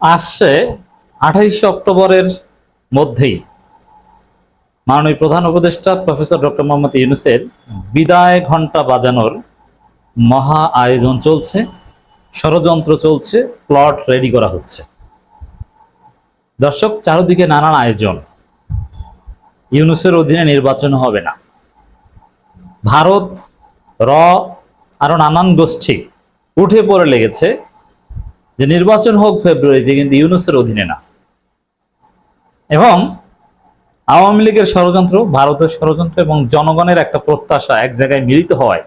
আসছে আঠাইশে অক্টোবরের মধ্যেই। মাননীয় প্রধান উপদেষ্টা প্রফেসর ডক্টর মোহাম্মদ ইউনুসের বিদায় ঘণ্টা বাজানোর মহা আয়োজন চলছে, ষড়যন্ত্র চলছে, প্লট রেডি করা হচ্ছে। দর্শক, চারদিকে নানান আয়োজন। ইউনুসের অধীনে নির্বাচন হবে না। ভারত, র, আরও নানান গোষ্ঠী উঠে পড়ে লেগেছে। যে নির্বাচন হোক ফেব্রুয়ারিতে কিন্তু ইউনুসের অধীনে না। এবং আওয়ামী লীগের ষড়যন্ত্র, ভারতের ষড়যন্ত্র এবং জনগণের একটা প্রত্যাশা এক জায়গায় মিলিত হওয়ায়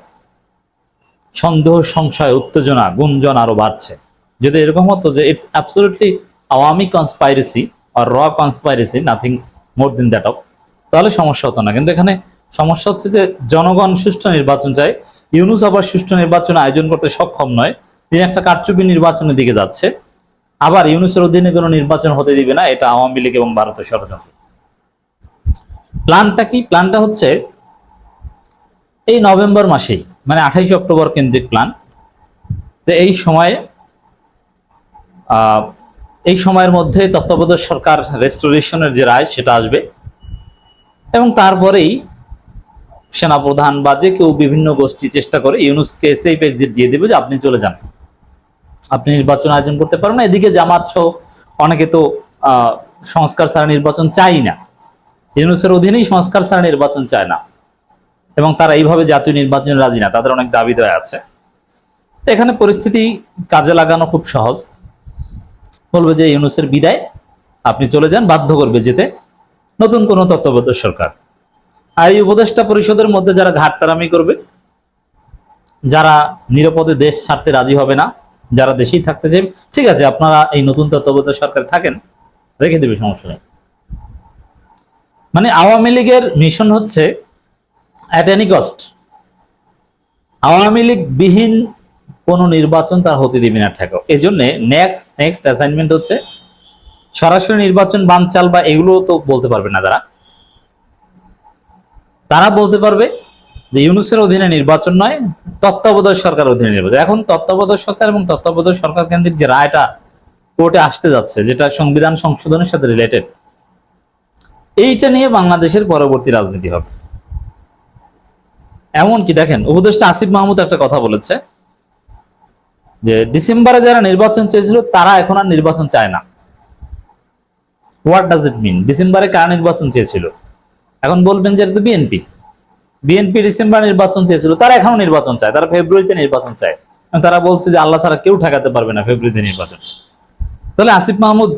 সন্দেহ, সংশয়, উত্তেজনা, গুঞ্জন আরও বাড়ছে। যদি এরকম হতো যে ইটস অ্যাবসোলিউটলি আওয়ামী কনসপাইরেসি আর র conspiracy nothing more than that of তাহলে সমস্যা হতো না। কিন্তু এখানে সমস্যা হচ্ছে যে জনগণ সুষ্ঠু নির্বাচন চায়, ইউনুস আবার সুষ্ঠু নির্বাচন আয়োজন করতে সক্ষম নয়। তিনি একটা কারচুপি নির্বাচনের দিকে যাচ্ছে। আবার ইউনুসের অধীনে কোনো নির্বাচন হতে দিবে না, এটা আওয়ামী লীগ এবং ভারতের ষড়যন্ত্র। প্ল্যানটা কি? প্ল্যানটা হচ্ছে এই নভেম্বর মাসেই মানে আঠাইশে অক্টোবর কেন্দ্রিক প্ল্যান তো এই সময়ে এই সময়ের মধ্যে তত্ত্বাবধায়ক সরকার রেস্টোরেশনের যে রায়, সেটা আসবে। এবং তারপরেই সেনাপ্রধান বা যে কেউ বিভিন্ন গোষ্ঠী চেষ্টা করে, ইউনুসকে সেফ এক্সিট দিয়ে দেবে যে আপনি চলে যান। আপনি নির্বাচন আয়োজন করতে পারবেন না। এদিকে জামাত সহ অনেকে তো সংস্কার ছাড়া নির্বাচন চাই না। ইউনুসের অধীনেই সংস্কার ছাড়া নির্বাচন চায় না। এবং তারা এইভাবে জাতীয় নির্বাচনে রাজি না। তাদের অনেক দাবি দেওয়া আছে। এখানে পরিস্থিতি কাজে লাগানো খুব সহজ। বলবে যে ইউনুসের বিদায়, আপনি চলে যান, বাধ্য করবে যেতে নতুন কোনো তত্ত্বাবধায়ক সরকার। আর এই উপদেষ্টা পরিষদের মধ্যে যারা ঘাটতারামি করবে, যারা নিরাপদে দেশ ছাড়তে রাজি হবে না যারা দেশেই থাকতে চাই ঠিক আছে, আপনারা এই নতুন তত্ত্বাবধায়ক সরকার থাকেন, রেখে দেবে, সমস্যা নেই। মানে আওয়ামী লীগের মিশন হচ্ছে at any cost Awami League বিহীন কোনো নির্বাচন তার হতে দিবে না, ঠেকাও। এই জন্য নেক্সট নেক্সট অ্যাসাইনমেন্ট হচ্ছে, সরাসরি নির্বাচন বানচাল বা এগুলো তো বলতে পারবে না তারা। তারা বলতে পারবে যে ইউনুসের অধীনে নির্বাচন নয়, তত্ত্বাবধায়ক সরকার অধীনে নির্বাচন। এখন তত্ত্বাবধায়ক সরকার এবং তত্ত্বাবধায়ক সরকার কেন্দ্রিক যে রায়টা কোর্টে আসতে যাচ্ছে, যেটা সংবিধান সংশোধনের সাথে রিলেটেড এইটা নিয়ে বাংলাদেশের পরবর্তী রাজনীতি হবে। এমনকি দেখেন, উপদেষ্টা আসিফ মাহমুদ একটা কথা বলেছে, যে ডিসেম্বরে যারা নির্বাচন চেয়েছিল, তারা এখন আর নির্বাচন চায় না। হোয়াট ডাজ ইট মিন ডিসেম্বরে কারা নির্বাচন চেয়েছিল? এখন বলবেন যে এটা তো বিএনপি। বিএনপি ডিসেম্বর নির্বাচন চেয়েছিল, তারা এখনও নির্বাচন চায়, তারা ফেব্রুয়ারিতে নির্বাচন চায়। তারা বলছে যে আল্লাহ ছাড়া কেউ ঠেকাতে পারবে না ফেব্রুয়ারিতে নির্বাচন। তাহলে আসিফ মাহমুদ,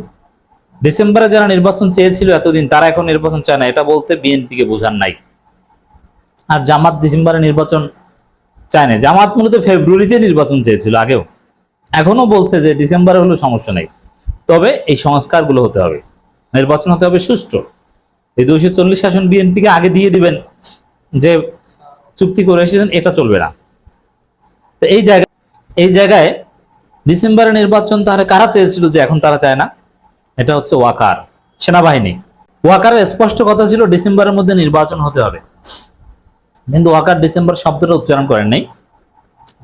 ডিসেম্বরে যারা নির্বাচন চেয়েছিল এতদিন, তারা এখন নির্বাচন চায় না, এটা বলতে বিএনপিকে বোঝার নাই। আর জামাত ডিসেম্বরে নির্বাচন চায় না, জামাত মূলত ফেব্রুয়ারিতে নির্বাচন চেয়েছিল আগেও। এখনও বলছে যে ডিসেম্বরে হলো সমস্যা নেই। তবে এই সংস্কারগুলো হতে হবে, নির্বাচন হতে হবে সুষ্ঠু। এই দুইশো চল্লিশ শাসন বিএনপিকে আগে দিয়ে দিবেন। যে চুক্তি করে এসেছেন, এটা চলবে না। তো এই জায়গায় এই জায়গায় ডিসেম্বরের নির্বাচন তাহলে কারা চেয়েছিল যে এখন তারা চায় না? এটা হচ্ছে ওয়াকার সেনাবাহিনী। ওয়াকারের স্পষ্ট কথা ছিল ডিসেম্বরের মধ্যে নির্বাচন হতে হবে। কিন্তু ওয়াকার ডিসেম্বর শব্দটা উচ্চারণ করেন নাই।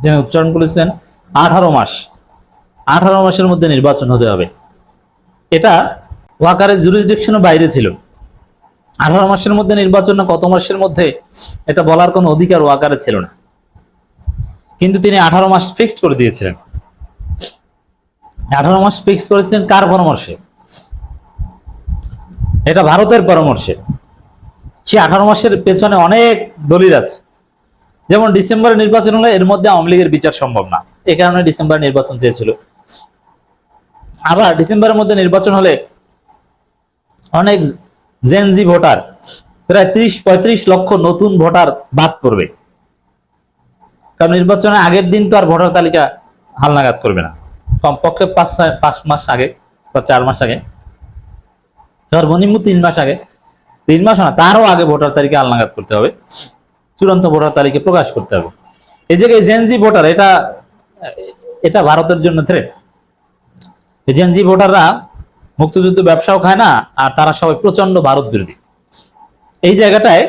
তিনি উচ্চারণ করেছিলেন, আঠারো মাস। আঠারো মাসের মধ্যে নির্বাচন হতে হবে। এটা ওয়াকারের জুরিসডিকশনের বাইরে ছিল। আঠারো মাসের মধ্যে নির্বাচন না কত মাসের মধ্যে, এটা বলার কোনো অধিকার ও আকারে ছিল না। কিন্তু তিনি আঠারো মাস ফিক্সড করে দিয়েছিলেন। আঠারো মাস ফিক্স করেছিলেন কার পরামর্শে? এটা ভারতের পরামর্শে। সে আঠারো মাসের পেছনে অনেক দলিল আছে। যেমন ডিসেম্বরে নির্বাচন হলে এর মধ্যে আওয়ামী লীগের বিচার সম্ভব না। এই কারণে ডিসেম্বরে নির্বাচন চেয়েছিল। আবার ডিসেম্বরের মধ্যে নির্বাচন হলে অনেক জেনজি ভোটার প্রায় ত্রিশ, পঁয়ত্রিশ লক্ষ নতুন ভোটার বাদ পড়বে। কারণ নির্বাচনের আগের দিন তো আর ভোটার তালিকা হালনাগাদ করবে না। কমপক্ষে পাঁচ পাঁচ মাস আগে বা চার মাস আগে, সর্বনিম্ন তিন মাস আগে, তিন মাস না, তারও আগে ভোটার তালিকা হালনাগাদ করতে হবে। চূড়ান্ত ভোটার তালিকা প্রকাশ করতে হবে। এই জায়গায় জেনজি ভোটার, এটা এটা ভারতের জন্য থ্রেট জেনজি ভোটাররা মুক্তিযুদ্ধ ব্যবসাও খায় না, আর তারা সবাই প্রচণ্ড ভারত বিরোধী। এই জায়গাটায়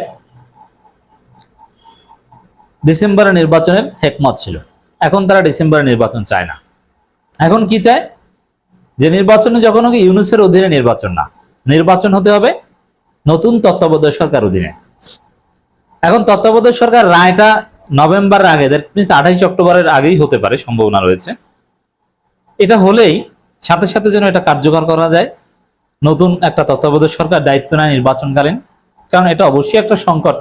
ডিসেম্বরে নির্বাচনের হেকমত ছিল। এখন তারা ডিসেম্বরে নির্বাচন চায় না। এখন কি চায়? যে নির্বাচনে যখন হোক ইউনুসের অধীনে নির্বাচন না, নির্বাচন হতে হবে নতুন তত্ত্বাবধায়ক সরকার অধীনে। এখন তত্ত্বাবধায়ক সরকার রায়টা নভেম্বরের আগে দ্যাট মিনস আঠাইশ অক্টোবরের আগেই হতে পারে, সম্ভাবনা রয়েছে। এটা হলেই সাথে সাথে যেন এটা কার্যকর করা যায়। নতুন একটা তত্ত্বাবধায়ক সরকার দায়িত্ব নেয় নির্বাচনকালীন। কারণ এটা অবশ্যই একটা সংকট।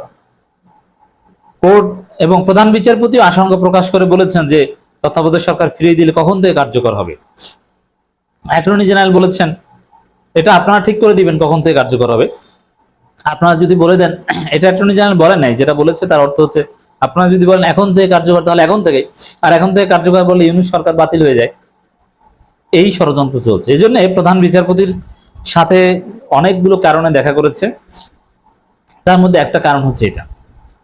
কোর্ট এবং প্রধান বিচারপতি আশঙ্কা প্রকাশ করে বলেছেন যে, তত্ত্বাবধায়ক সরকার ফিরিয়ে দিলে কখন থেকে কার্যকর হবে? অ্যাটর্নি জেনারেল বলেছেন, এটা আপনারা ঠিক করে দিবেন কখন থেকে কার্যকর হবে? আপনারা যদি বলে দেন, এটা অ্যাটর্নি জেনারেল বলে নাই, যেটা বলেছে তার অর্থ হচ্ছে, আপনারা যদি বলেন এখন থেকে কার্যকর, তাহলে এখন থেকে আর এখন থেকে কার্যকর বলে ইউনিট সরকার বাতিল হয়ে যায়। এই ষড়যন্ত্র চলছে। এই জন্য প্রধান বিচারপতির সাথে অনেকগুলো কারণে দেখা করেছে। তার মধ্যে একটা কারণ হচ্ছে এটা।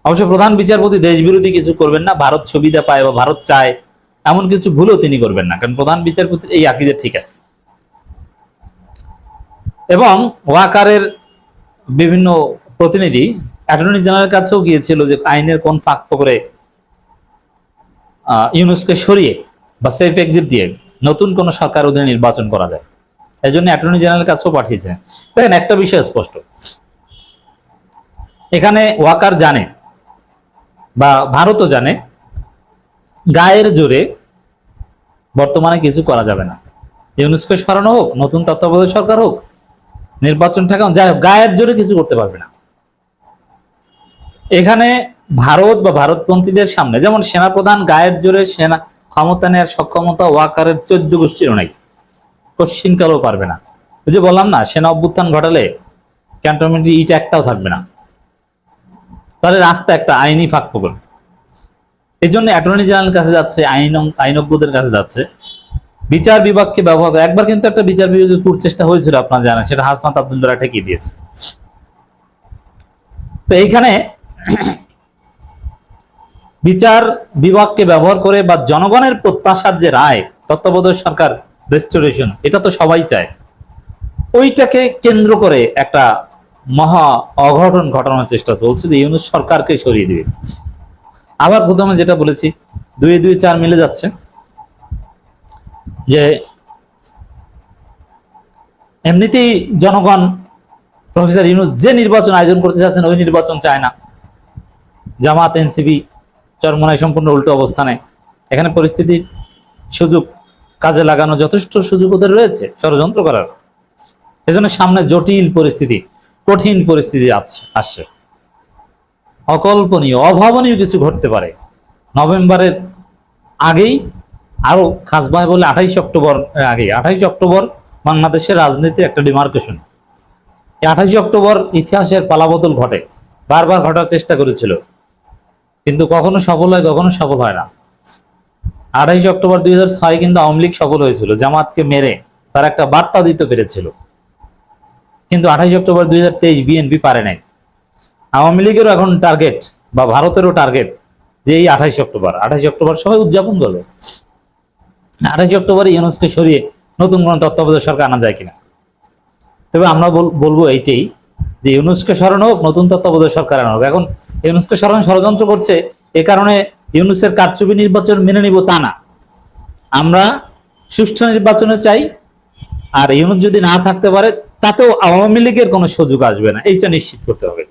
অবশ্য প্রধান বিচারপতি দেশ বিরোধী কিছু করবেন না, ভারত সুবিধা পায় বা ভারত চায়, এমন কিছু ভুলও তিনি করবেন না, কারণ প্রধান বিচারপতি এই আকিদে ঠিক আছে। এবং ওয়াকারের বিভিন্ন প্রতিনিধি, অ্যাটর্নি জেনারেলের কাছেও গিয়েছিল যে আইনের কোন ফাঁক করে ইউনুসকে সরিয়ে বা সেফ এক্সিট দিয়ে নতুন কোন সরকার অধীনে নির্বাচন করা যায়। এই জন্য অ্যাটর্নি জেনারেলের কাছেও পাঠিয়েছেন দেখেন, একটা বিষয় স্পষ্ট। এখানে ওয়াকার জানে বা ভারতও জানে, গায়ের জোরে বর্তমানে কিছু করা যাবে না। ইউনেস্কো সরানো হোক, নতুন তত্ত্বাবধায়ক সরকার হোক, নির্বাচন ঠেকানো, যাই হোক, গায়ের জোরে কিছু করতে পারবে না। এখানে ভারত বা ভারতপন্থীদের সামনে, যেমন সেনাপ্রধান গায়ের জোরে সেনা ক্ষমতা নেওয়ার সক্ষমতা ওয়াকারের চোদ্দ গোষ্ঠীরও নাই। কশ্চিনকালও পারবে না। ওই যে বললাম না, সেনা অভ্যুত্থান ঘটালে ক্যান্টনমেন্টের ইট একটাও থাকবে না। তাহলে রাস্তা একটা আইনি ফাঁক ফোকর এই জন্য অ্যাটর্নি জেনারেল কাছে যাচ্ছে, আইন আইনজ্ঞদের কাছে যাচ্ছে। বিচার বিভাগকে ব্যবহার করে একবার কিন্তু একটা বিচার বিভাগে কুট চেষ্টা হয়েছিল, আপনার জানেন, সেটা হাসনাত আব্দুল্লাহ ঠেকিয়ে দিয়েছে। তো এইখানে বিচার বিভাগকে ব্যবহার করে বা জনগণের প্রত্যাশার যে রায়, তত্ত্বাবধায়ক সরকার রেস্টোরেশন এটা তো সবাই চায়। ওইটাকে কেন্দ্র করে একটা মহা অঘটন ঘটানোর চেষ্টা চলছে যে ইউনুস সরকারকে সরিয়ে দিবে। আবার প্রথমে যেটা বলেছি, দুই দুই চার মিলে যাচ্ছে যে এমনিতেই জনগণ, প্রফেসর ইউনুস যে নির্বাচন আয়োজন করতে যাচ্ছেন, ওই নির্বাচন চায় না। জামাত এনসিবি চরমনায় সম্পূর্ণ উল্টো অবস্থানে। এখানে পরিস্থিতির সুযোগ, কাজে লাগানো যথেষ্ট সুযোগ ওদের রয়েছে ষড়যন্ত্র করার। এজন্য সামনে জটিল পরিস্থিতি, কঠিন পরিস্থিতি আছে আসছে। অকল্পনীয়, অভাবনীয় কিছু ঘটতে পারে। নভেম্বরের আগেই আরও খাসবাই বলে আঠাইশ অক্টোবর আগে আঠাইশ অক্টোবর বাংলাদেশের রাজনীতির একটা ডিমার্কেশন। এই আঠাইশ অক্টোবর ইতিহাসের পালাবদল ঘটে, বারবার ঘটার চেষ্টা করেছিল। কিন্তু কখনো সফল হয়, কখনো সফল হয় না। আঠাইশ অক্টোবর দুই হাজার ছয় কিন্তু আওয়ামী লীগ সফল হয়েছিল। জামাতকে মেরে তার একটা বার্তা দিতে পেরেছিল। কিন্তু আঠাইশ অক্টোবর দুই হাজার তেইশ বিএনপি পারে নাই। আওয়ামী লীগেরও এখন টার্গেট বা ভারতেরও টার্গেট যে এই আঠাইশ অক্টোবর। আঠাইশ অক্টোবর সবাই উদযাপন করবে। আঠাইশ অক্টোবরে ইউনুসকে সরিয়ে নতুন কোন তত্ত্বাবধায়ক সরকার আনা যায় কিনা? তবে আমরা বল- বলব এইটাই যে ইউনুসকে সরানো হোক, নতুন তত্ত্বাবধায়ক সরকার আনা হোক। এখন ইউনুসকে স্মরণ ষড়যন্ত্র করছে, এ কারণে ইউনুসের কারচুপি নির্বাচন মেনে নিব তা না। আমরা সুষ্ঠু নির্বাচনে চাই, আর ইউনুস যদি না থাকতে পারে, তাতেও আওয়ামী লীগের কোনো সুযোগ আসবে না। এইটা নিশ্চিত করতে হবে।